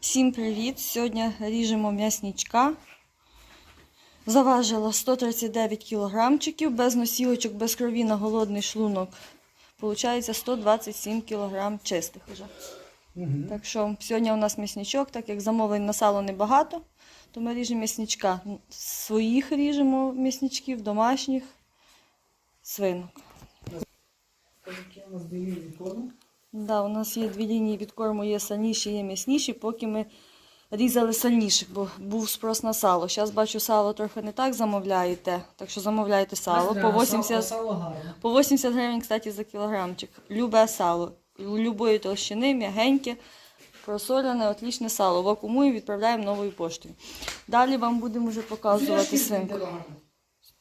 Всім привіт! Сьогодні ріжемо м'ясничка. Заважила 139 кілограмчиків, без носілочок, без крові на голодний шлунок. Получається 127 кілограм чистих вже. Так що сьогодні у нас м'ясничок, так як замовлень на сало небагато, то ми ріжемо м'ясничка. Своїх ріжемо м'ясничків, домашніх, свинок. У нас? Да, у нас є дві лінії від корму, є сальніші, є м'ясніші, поки ми різали сальніших, бо був спрос на сало. Зараз бачу, сало трохи не так замовляєте, так що замовляйте сало. По 80, по 80 гривень, кстати, за кілограмчик. Любе сало. Любої толщини, м'ягеньке, просолене, отлічне сало. Вакуумуємо, відправляємо новою поштою. Далі вам будемо вже показувати свинку.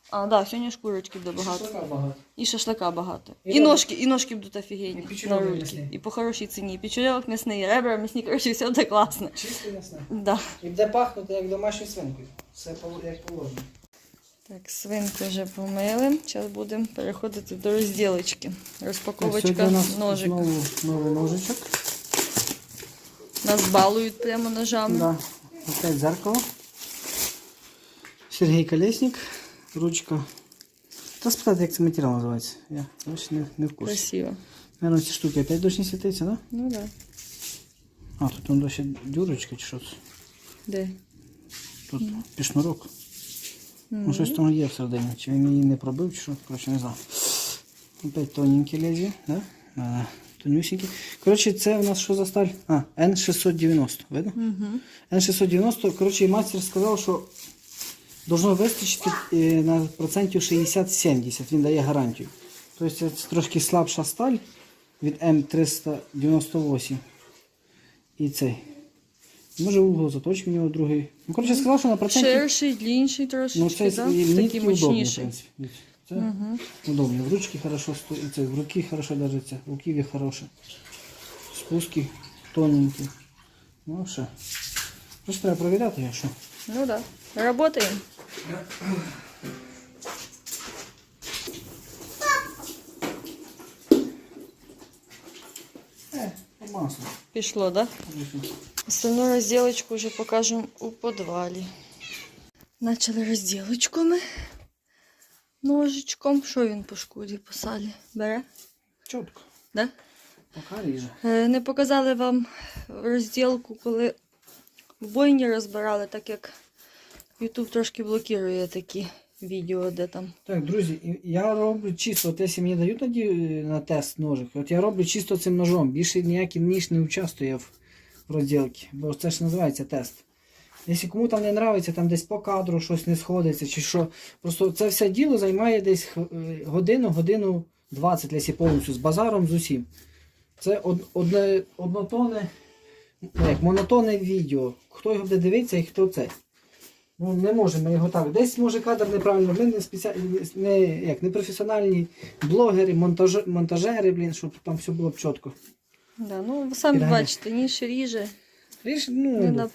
А, так, да, сьогодні шкурочки буде багато. Шашлика багато. І шашлика багато. І І, ребра. ножки, і ножки будуть офігенні. І печерьовок на м'ясні. І по хорошій ціні. І Печерьовок м'ясний, і ребра м'ясні, коротше, все буде класно. Чисто ясне. Да. І буде пахнути як домашньою свинкою. Все як положено. Так, свинку вже помили. Зараз будемо переходити до розділочки. Розпаковочка ножик. Знову новий ножичок. Нас балують прямо ножами. Да. Опять зеркало. Сергій Колесник. Ручка. Та спитати, як цей матеріал називається. Я бачиш, не, не в курсі. Красиво. Наверно, ці штуки опять дощ не світиться, да? Ну. Да. А, тут он досі дюрочка чи що це? Де? Тут пішнурок. Ну, щось там є всередині. Чи він її не пробив, чи що, коротше, не знаю. Опять тоненькі лезі, да? Да, тонюсенькі. Коротше, це у нас що за сталь? А, N690, видно? Угу. N690, коротше, мастер сказав, що должно вистачити е, на процентів 60-70, він дає гарантію. Тобто це трошки слабша сталь від М398. І цей. Може угол заточки в нього другий. Ну, коротше, сказав, що на проценті... Ширший, длінший трошечки, Ну, це да? такий мощніший. принципі. Це Угу. удобно. В ручки хорошо стоїть, це в руки хорошо держиться, в руків'ї хороше. Спуски тоненькі. Ну, все. Просто треба провіряти, якщо. Ну так. Да. Работаємо. Е. Пішло? Да? Остальну розділочку вже покажемо у підвалі. Начали розділочку ми ножичком. Що він по шкурі по салі? Бере? Чітко. Да? Пока ріже. Е, Не показали вам розділку, коли в бойні розбирали, так як YouTube трошки блокує такі відео, де там. Так, друзі, я роблю чисто, от якщо мені дають на, ді- на тест ножик, от я роблю чисто цим ножом. Більше ніякий ніж не участвує в розділці, бо це ж називається тест. Якщо кому там не подобається, там десь по кадру щось не сходиться чи що. Просто це все діло займає десь е, годину, годину 20, якщо повністю з базаром, з усім. Це од, одне, однотонне, ну, як монотонне відео. Хто його буде дивитися і хто це. Ну, не можемо його так. Десь може кадр неправильно. Ми не, спеці... не, як, не професіональні блогери, монтаж... монтажери, блін, щоб там все було б чітко. Да, ну, ви самі Кидання. бачите, ніж ріже, не ну,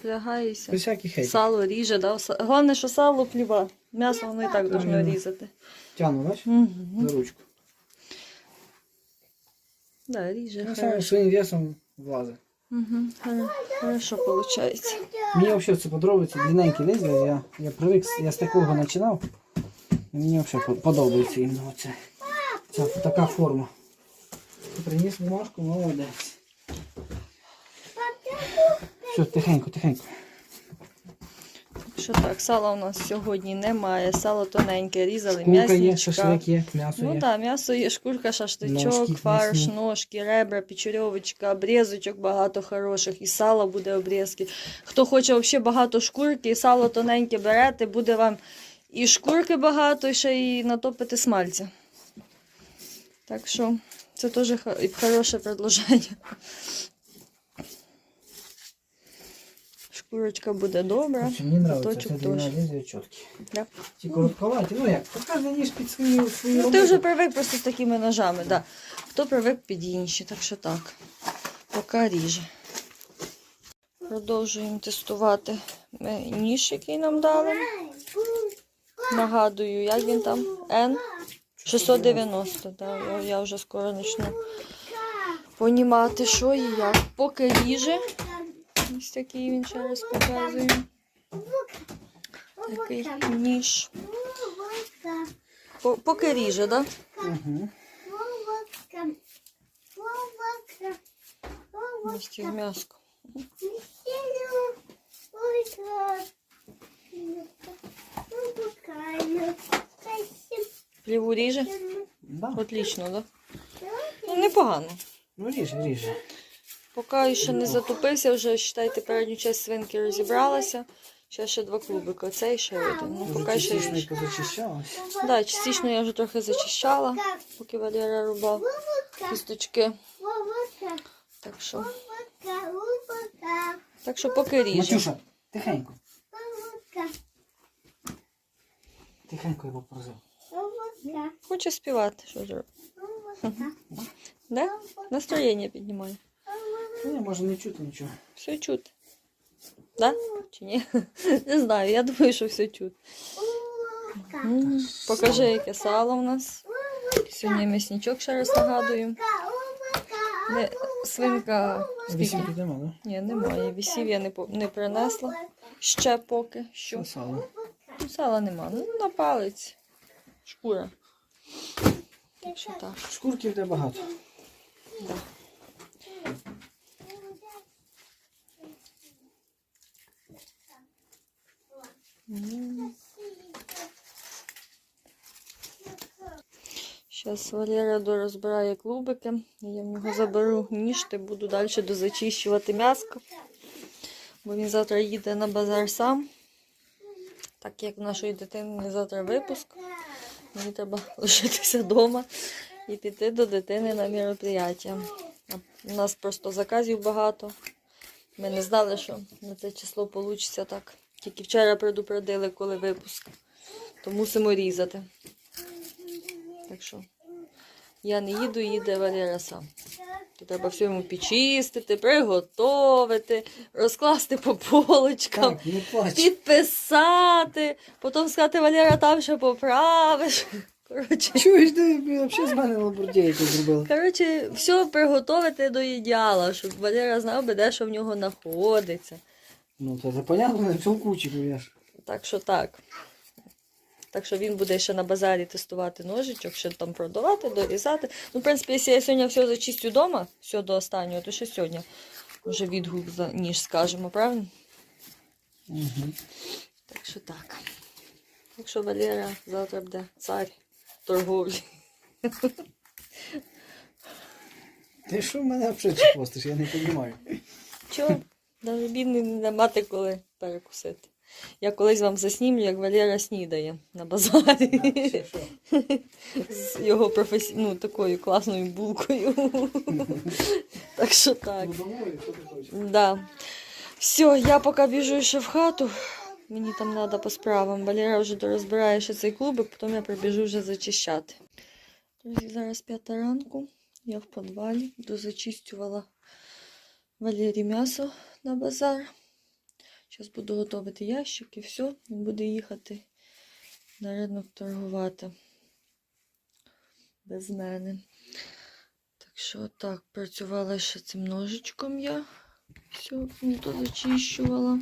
без всяких хейтів. Сало ріже, да? Са- Головне, що сало хліба. М'ясо воно і так должно Правильно. різати. Тяну, бач, Угу. за ручку. Да, ріже. Ну, саме хорошо. своїм весом влазить. Угу. Хорошо получается. Мені взагалі це подобається, длинненькі лезвия, я, я привик, я з такого починав. І мені взагалі по- подобається іменно оце. Ця така форма. Приніс бумажку, молодець. Все, тихенько, тихенько. Що так, сала у нас сьогодні немає. Сало тоненьке, різали Курка є, шашлик є, м'ясо Ну є. так, м'ясо є, шкурка, шашличок, Ножки фарш, м'ясні. ножки, ребра, печерьовочка, обрізочок багато хороших, і сало буде обрізки. Хто хоче взагалі багато шкурки, і сало тоненьке берете, буде вам і шкурки багато, і ще і натопити смальця. Так що це теж хороше предложення. Шкурочка буде добра. Короче, Мені подобається, це длина лезвия чіткі. Да. Ті коротковаті, ну як, кожен ніж під свою, свою Ну, роботу. ти вже привик просто з такими ножами, да. Хто привик під інші, так що так. Поки ріже. Продовжуємо тестувати ніж, який нам дали. Нагадую, як він там? N 690. Да. Я, я вже скоро почну понімати, що і як. Поки ріже. Ось такий він ще раз показую. Такий ніж. Поки ріже, так? Да? Угу. Ось м'яско. Пліву ріже. Да. Отлично, так? Да? Ну, непогано. Ну ріже, ріже. Поки ще не затупився, вже считайте, передню часть свинки розібралася. Ще ще два клубики. Оцей ще один. Ну, поки ще частично ріже. позачищалось. Да, частично я вже трохи зачищала, поки Валера рубав кісточки. Так що, так що поки ріже. Матюша, тихенько. Тихенько я попросив. Хоче співати, що зробити. Да? Настроєння піднімає. Ну, може не чути нічого. Все чути. Да? Чи ні? Не знаю, я думаю, що все чути. М, Покажи, яке сало в нас. Сьогодні м'ясничок ще раз нагадую. Не, свинка. Вісім Скільки? тут нема, да? Ні, немає. Вісів я не, по- не принесла. Ще поки що. Що сало? Ну, Сала нема. Ну, на палець. Шкура. Так що так. Шкурків де багато. Да. Зараз Валера дорозбирає клубики. Я в нього заберу ніж та буду далі дозачищувати м'яско. Бо він завтра їде на базар сам. Так як в нашої дитини завтра випуск, мені треба лишитися вдома і піти до дитини на мероприятие. У нас просто заказів багато. Ми не знали, що на це число вийде так. Тільки вчора предупредили, коли випуск. То мусимо різати. Так що я не їду, їде Валера сам. То треба все йому підчистити, приготовити, розкласти по полочкам, Так, підписати, потім сказати, Валера, там ще поправиш. Коротше, Чуєш, ти взагалі з мене лабурдєйку зробила. коротше, все приготувати до ідеала, щоб Валера знав би, де що в нього знаходиться. Ну, то це понятно, на цьому я. Так що так. Так що він буде ще на базарі тестувати ножичок, ще там продавати, дорізати. Ну, в принципі, якщо я сьогодні все зачистю вдома, все до останнього, то ще сьогодні вже відгук за ніж скажемо, правильно? Угу. Так що так. Так що Валера завтра буде цар торговлі. Ти що в мене взагалі чепостиш, я не розумію. Чого? Навіть бідний не мати коли перекусити. Я колись вам заснімлю, як Валера снідає на базарі. З його професі... ну, такою класною булкою. так що так. Ну? Да. Все, я поки біжу ще в хату. Мені там треба по справам. Валера вже дорозбирає ще цей клубик, потім я прибіжу вже зачищати. Друзі, зараз п'ята ранку. Я в підвалі дозачистювала Валері м'ясо на базар. Зараз буду готувати ящик і все. Він буде їхати на ринок торгувати без мене. Так що так, працювала ще цим ножичком я. Все, ну, то зачищувала.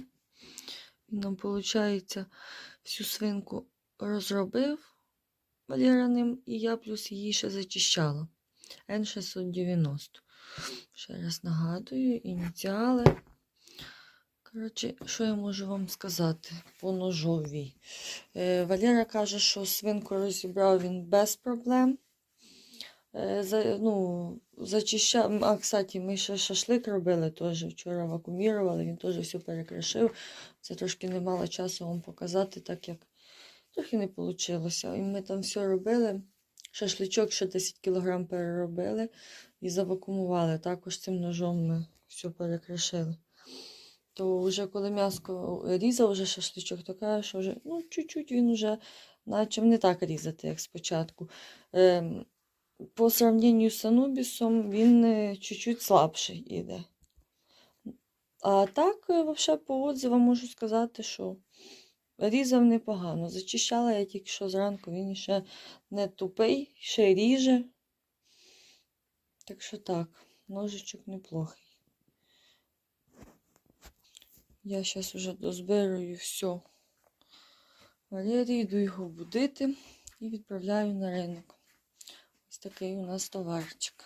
Нам, виходить, всю свинку розробив Валера ним, і я плюс її ще зачищала. N690. Ще раз нагадую, ініціали. Коротше, що я можу вам сказати по ножовій? Е, Валера каже, що свинку розібрав він без проблем. Е, За, ну, зачищав. А, кстати, ми ще шашлик робили теж. Вчора вакуумірували, він теж все перекришив. Це трошки не мало часу вам показати, так як трохи не вийшло. І ми там все робили. Шашличок ще 10 кг переробили і завакуумували. Також цим ножом ми все перекришили. То вже коли м'яско різав вже шашличок, то каже, що вже ну, чуть-чуть він вже почав не так різати, як спочатку. Ем, по сравненню з Анубісом він е, чуть-чуть слабший іде. А так, е, вообще, по отзивам можу сказати, що різав непогано. Зачищала я тільки що зранку, він ще не тупий, ще ріже. Так що так, ножичок неплохий. Я зараз вже дозбираю все. Валерій, йду його будити і відправляю на ринок. Ось такий у нас товарчик.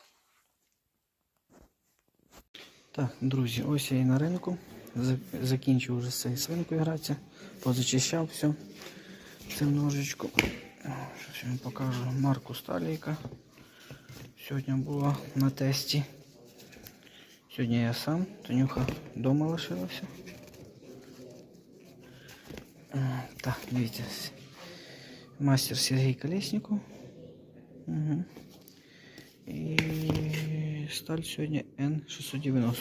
Так, друзі, ось я і на ринку. За- Закінчив вже з цією свинкою гратися. Позачищав все цим ножичком. Я вам покажу марку Сталійка. Сьогодні була на тесті. Сьогодні я сам, Танюха вдома лишилася. Е, Так, дивіться. Мастер Сергій Колєсніков. Угу. І сталь сьогодні N690.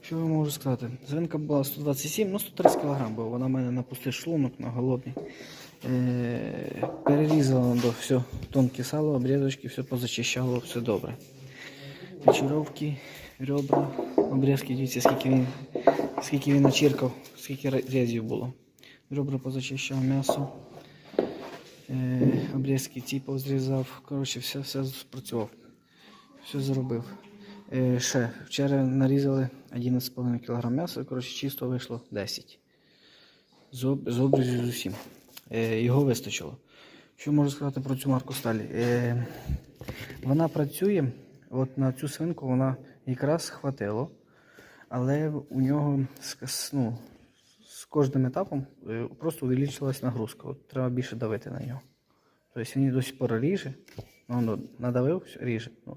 Що я можу сказати? Звинка була 127, ну 130 кг, бо вона в мене на пустий шлунок, на голодний. Е, перерізала до все, тонке сало, обрізочки, все позачищало, все добре. Печеровки, ребра, обрізки, дивіться, скільки він, скільки він начіркав, скільки резів було. Ребра позачищав, м'ясо. Обрізки ці позрізав. Коротше, все, все спрацював. Все зробив. Ще вчора нарізали 11,5 кг м'яса, коротше, чисто вийшло 10. З, об, з обрізів з усім. Е, його вистачило. Що можу сказати про цю марку сталі? Е, вона працює, от на цю свинку вона якраз хватило, але у нього ну, кожним етапом е, просто увеличилась нагрузка. От треба більше давити на нього. Тобто він до сих пор ріже, ну, ну, надавив, ріже. Ну,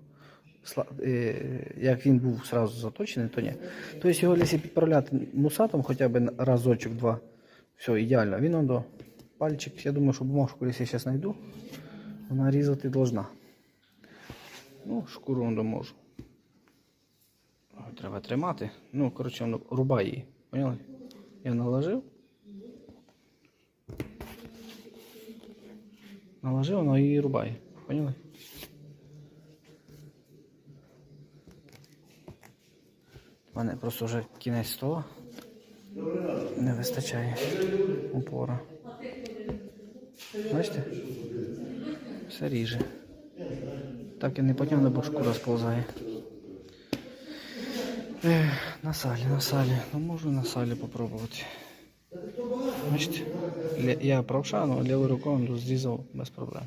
е, як він був сразу заточений, то ні. Тобто його, якщо підправляти мусатом хоча б разочок, два, все ідеально. Він до пальчик, я думаю, що бумажку, якщо я зараз знайду, вона різати должна. Ну, шкуру он можу. Треба тримати. Ну, коротше, воно рубай її. Поняли? Я наложив. Наложив, воно її рубає. Поняли? У мене просто вже кінець стола. Не вистачає упора. Бачите? Все ріже. Так я не потягну, бо шкура сползає. Ех, на салі, на салі. Ну можу на салі попробувати. Лє- Я правша, але лівою рукою зрізав без проблем.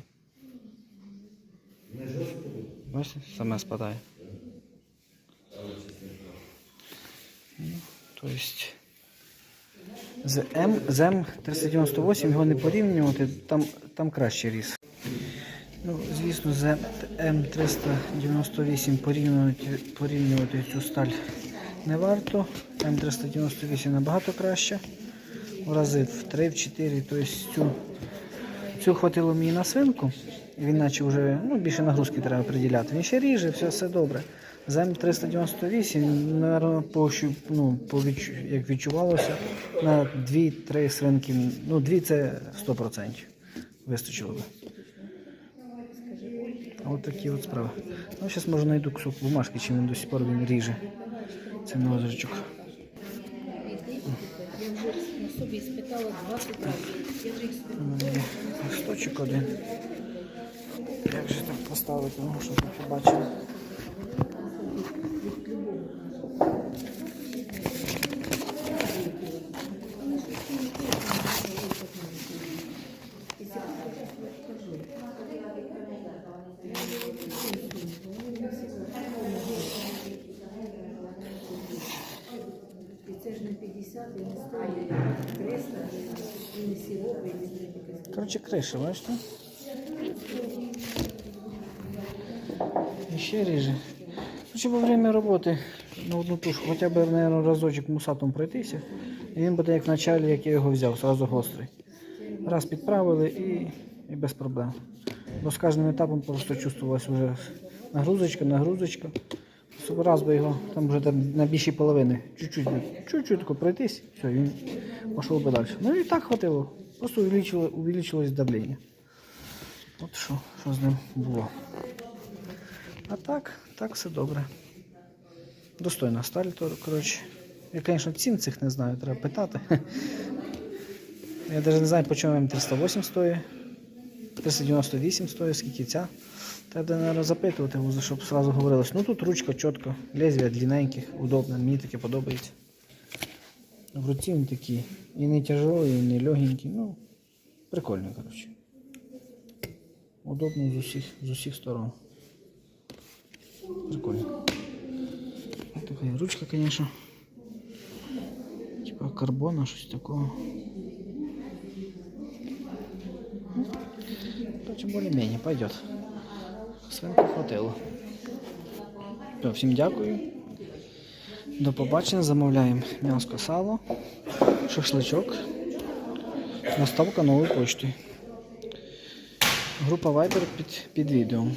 Бачите, саме спадає. Ну, То есть з М, з М398 його не порівнювати, там, там краще ріс. Ну, звісно, з М398 порівнювати, порівнювати цю сталь не варто. М398 набагато краще. В рази в 3-4, тобто цю, цю хватило мені на свинку. Він наче вже ну, більше нагрузки треба приділяти. Він ще ріже, все, все добре. З М398, наверно, по, ну, по як відчувалося, на 2-3 свинки, ну 2 це 100% вистачило би. От такі от справи. Ну, зараз може знайду кусок бумажки, чим він до сих пор він ріже. Це ножичок. Я вже на собі спитала 20 разів. Я вже листочок один. Як же так поставити, ну, щоб побачили. І це ж не 50, і не 100, і 300, і не сіроп, і не Коротше, криша, бачите? І ще ріже. Короче, во время роботи на одну тушку хоча б, наверное, разочок мусатом пройтися. І він буде як в началі, як я його взяв, сразу гострий. Раз підправили і, і без проблем. Бо з кожним етапом просто чувствувалась вже нагрузочка, нагрузочка. Раз би його, там вже там на більшій половини, чуть-чуть, чуть-чуть пройтись, все, він пішов би далі. Ну і так хватило. Просто увеличило, увеличилось давлення. От що, що з ним було. А так, так все добре. Достойна сталь, коротше. Я, звісно, цін цих не знаю, треба питати. Я навіть не знаю, по чому М308 стоїть. 398 стоїть, скільки ця. Треба, мабуть, запитувати, щоб одразу говорилось. Ну тут ручка чітко, лезвія длинненькі, удобно, мені таке подобається. В руці він такий. І не тяжелий, і не легенький. Ну, прикольний, коротше. Удобний з усіх, з усіх сторон. Прикольно. Ось така ручка, конечно. Типа карбона, щось такого. Короче, более-менее пойдет. Свинку хватило. Всім дякую. До побачення. Замовляємо м'яско сало, шашличок. Доставка новою поштою. Група Viber під, під відео.